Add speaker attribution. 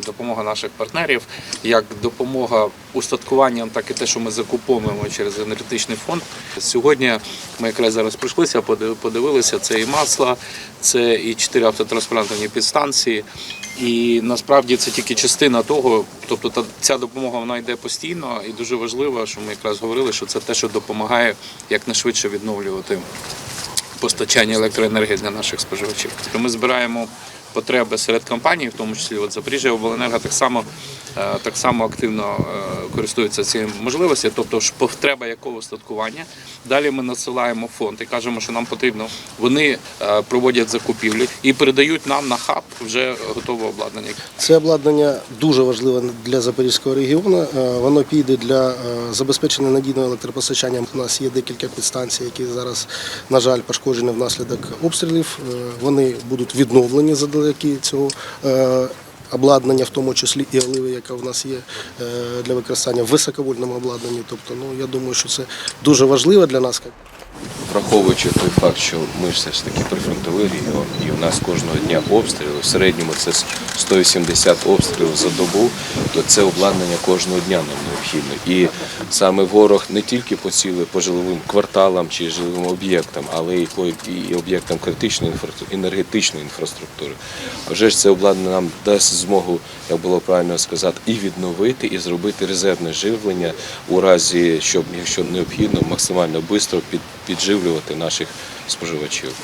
Speaker 1: це допомога наших партнерів, як допомога устаткуванням, так і те, що ми закуповуємо через енергетичний фонд. Сьогодні ми якраз зараз прийшлися, подив- подивилися, це і масло, це і чотири автотранспортні підстанції. І насправді це тільки частина того, тобто ця допомога вона йде постійно і дуже важливо, що ми якраз говорили, що це те, що допомагає якнайшвидше відновлювати постачання електроенергії для наших споживачів. Ми збираємо потреби серед компаній, в тому числі от Запоріжжя обленерго так само е, так само активно користується цією можливістю, тобто ж потреба якого устаткування. Далі ми надсилаємо фонд і кажемо, що нам потрібно. Вони е, проводять закупівлі і передають нам на хаб вже готове обладнання.
Speaker 2: Це обладнання дуже важливе для Запорізького регіону. Е, Воно піде для е, забезпечення надійного електропостачання. У нас є декілька підстанцій, які зараз, на жаль, пошкоджені внаслідок обстрілів. Вони будуть відновлені завдяки цього обладнання, в тому числі і оливи, яка в нас є е, для використання в високовольтному обладнанні. Тобто, ну я думаю, що це дуже важливо для нас.
Speaker 3: Враховуючи той факт, що ми все ж таки прифронтовий регіон, і в нас кожного дня обстріли, в середньому це 180 обстрілів за добу, то це обладнання кожного дня нам необхідно. І саме ворог не тільки поцілив по жиловим кварталам чи жиловим об'єктам, але й по і об'єктам критичної інфра- енергетичної інфраструктури. Вже ж це обладнання нам дасть змогу, як було правильно сказати, і відновити, і зробити резервне живлення у разі, щоб, якщо необхідно, максимально швидко під, підживлювати наших споживачів.